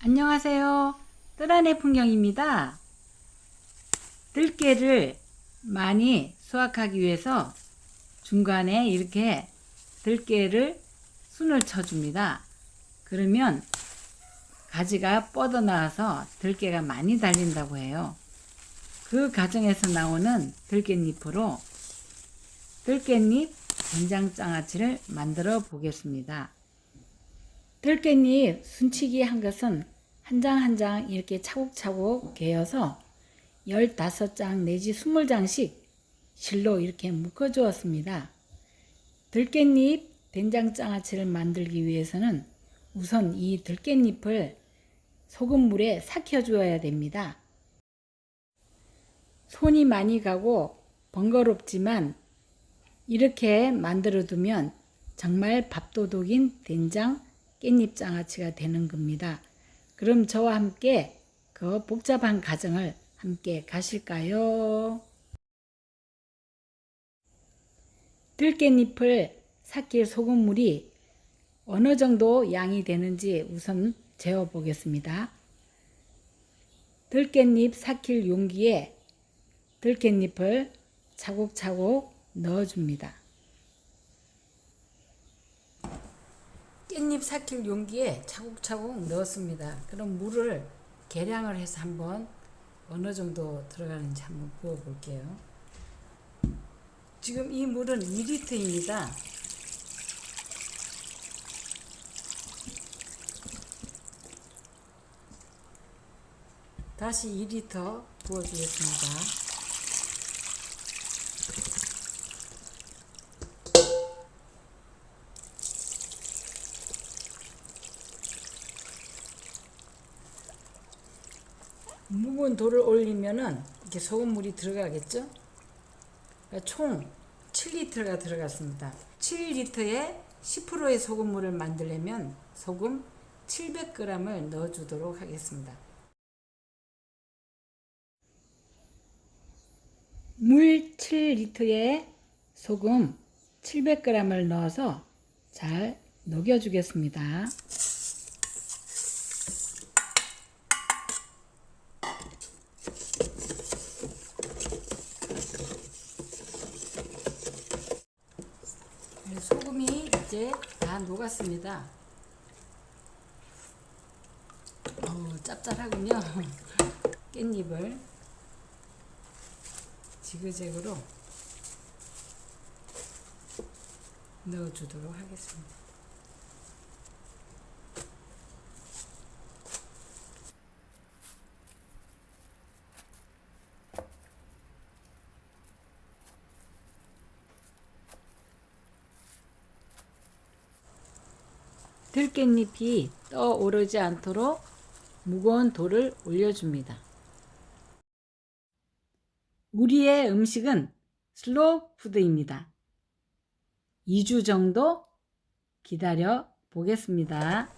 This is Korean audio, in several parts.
안녕하세요. 뜰안의 풍경입니다. 들깨를 많이 수확하기 위해서 중간에 이렇게 들깨를 순을 쳐줍니다. 그러면 가지가 뻗어나와서 들깨가 많이 달린다고 해요. 그 과정에서 나오는 들깻잎으로 들깻잎 된장장아찌를 만들어 보겠습니다. 들깻잎 순치기 한 것은 한 장 한 장 이렇게 차곡차곡 개어서 15장 내지 20장씩 실로 이렇게 묶어 주었습니다. 들깻잎 된장장아찌를 만들기 위해서는 우선 이 들깻잎을 소금물에 삭혀 주어야 됩니다. 손이 많이 가고 번거롭지만 이렇게 만들어 두면 정말 밥도둑인 된장 깻잎 장아찌가 되는 겁니다. 그럼 저와 함께 그 복잡한 과정을 함께 가실까요? 들깻잎을 삭힐 소금물이 어느 정도 양이 되는지 우선 재어 보겠습니다. 들깻잎 삭힐 용기에 들깻잎을 차곡차곡 넣어줍니다. 깻잎 삭힐 용기에 차곡차곡 넣었습니다. 그럼 물을 계량을 해서 한번 어느 정도 들어가는지 한번 부어 볼게요. 지금 이 물은 2리터입니다. 다시 2리터 부어주겠습니다. 묵은 돌을 올리면은 이렇게 소금물이 들어가겠죠? 그러니까 총 7리터가 들어갔습니다. 7리터에 10%의 소금물을 만들려면 소금 700g을 넣어주도록 하겠습니다. 물 7리터에 소금 700g을 넣어서 잘 녹여주겠습니다. 네, 소금이 이제 다 녹았습니다. 어, 짭짤하군요. 깻잎을 지그재그로 넣어주도록 하겠습니다. 들깻잎이 떠오르지 않도록 무거운 돌을 올려줍니다. 우리의 음식은 슬로우 푸드입니다. 2주 정도 기다려 보겠습니다.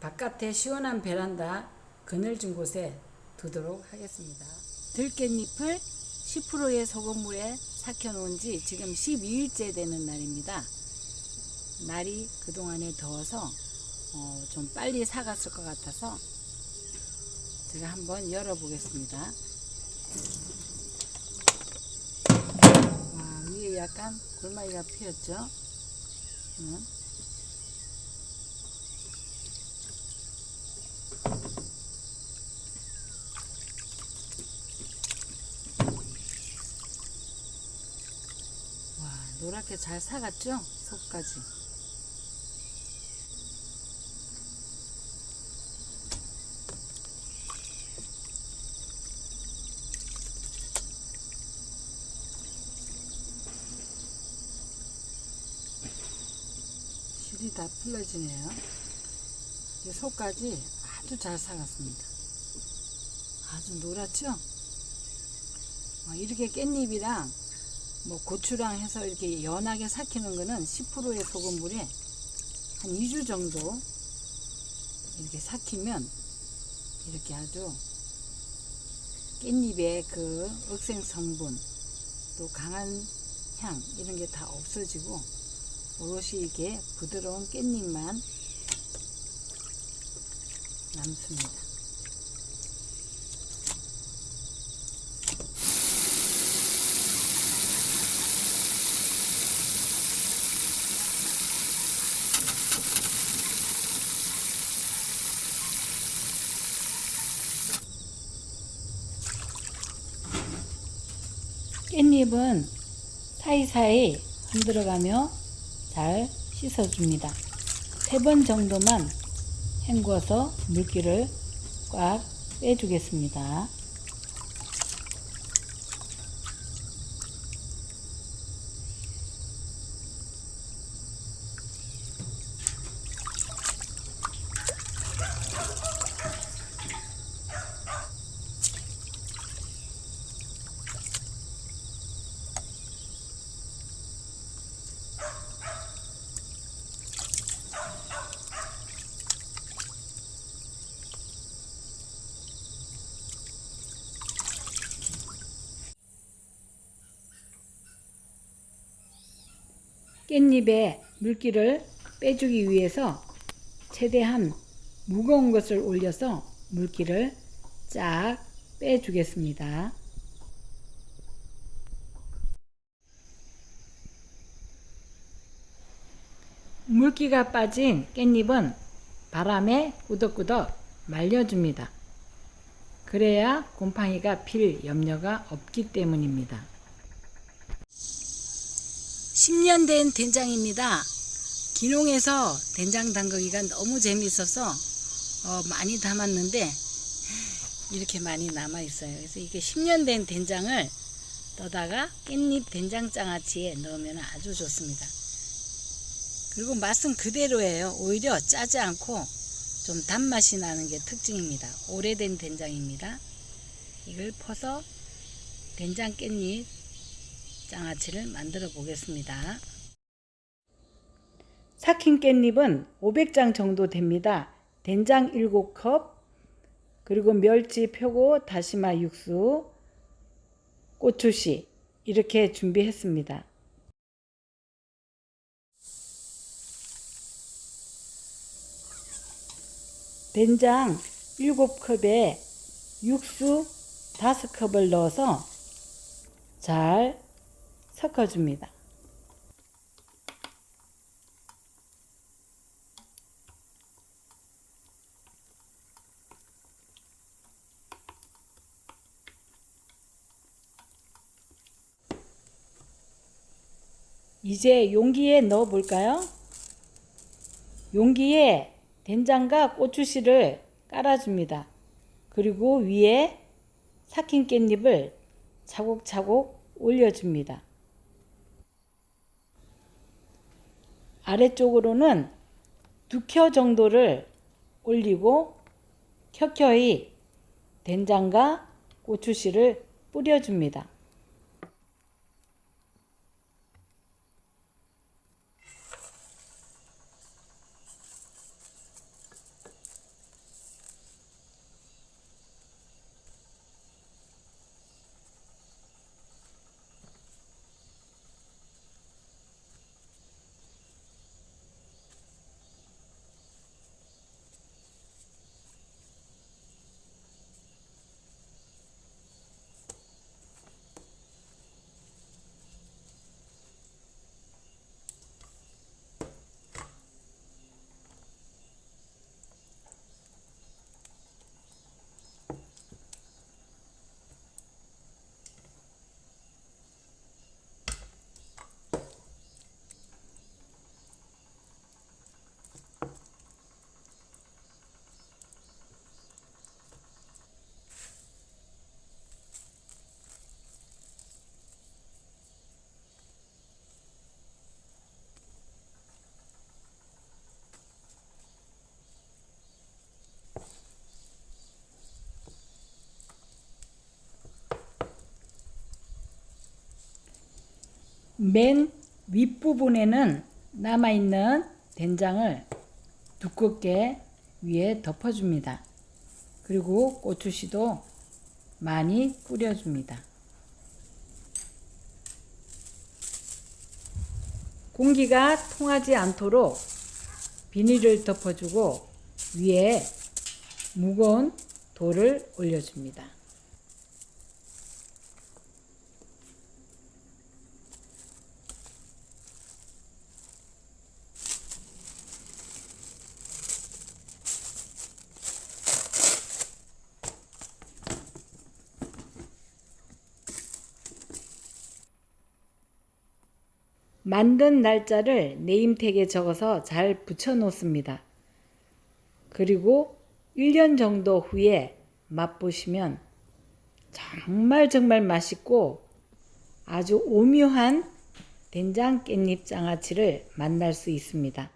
바깥에 시원한 베란다 그늘진 곳에 두도록 하겠습니다. 들깻잎을 10%의 소금물에 삭혀 놓은 지 지금 12일째 되는 날입니다. 날이 그동안에 더워서 어, 좀 빨리 사갔을 것 같아서 제가 한번 열어보겠습니다. 와, 위에 약간 골마리가 피었죠? 응? 와, 노랗게 잘 사갔죠? 속까지. 실이 다 풀러지네요. 이 속까지 아주 잘 사갔습니다. 아주 노랗죠? 어, 이렇게 깻잎이랑 뭐 고추랑 해서 이렇게 연하게 삭히는 거는 10%의 소금물에 한 2주 정도 이렇게 삭히면 이렇게 아주 깻잎의 그 억생 성분 또 강한 향 이런 게 다 없어지고 오롯이 이게 부드러운 깻잎만 남습니다. 깻잎은 사이사이 흔들어가며 잘 씻어줍니다. 세 번 정도만 헹궈서 물기를 꽉 빼주겠습니다. 깻잎에 물기를 빼주기 위해서 최대한 무거운 것을 올려서 물기를 쫙 빼주겠습니다. 물기가 빠진 깻잎은 바람에 꾸덕꾸덕 말려줍니다. 그래야 곰팡이가 필 염려가 없기 때문입니다. 10년 된 된장입니다. 기농에서 된장 담그기가 너무 재밌어서 어, 많이 담았는데 이렇게 많이 남아 있어요. 그래서 이게 10년 된 된장을 떠다가 깻잎 된장장아찌에 넣으면 아주 좋습니다. 그리고 맛은 그대로예요. 오히려 짜지 않고 좀 단맛이 나는 게 특징입니다. 오래된 된장입니다. 이걸 퍼서 된장 깻잎 장아찌를 만들어 보겠습니다. 삭힌 깻잎은 500장 정도 됩니다. 된장 7컵, 그리고 멸치 표고 다시마 육수, 고추씨 이렇게 준비했습니다. 된장 7컵에 육수 5컵을 넣어서 잘 섞어줍니다. 이제 용기에 넣어 볼까요? 용기에 된장과 고추씨를 깔아줍니다. 그리고 위에 삭힌 깻잎을 차곡차곡 올려줍니다. 아래쪽으로는 두 켜 정도를 올리고 켜켜이 된장과 고추씨를 뿌려줍니다. 맨 윗부분에는 남아있는 된장을 두껍게 위에 덮어줍니다. 그리고 고추씨도 많이 뿌려줍니다. 공기가 통하지 않도록 비닐을 덮어주고 위에 무거운 돌을 올려줍니다. 만든 날짜를 네임택에 적어서 잘 붙여 놓습니다. 그리고 1년 정도 후에 맛보시면 정말 정말 맛있고 아주 오묘한 된장 깻잎 장아찌를 만날 수 있습니다.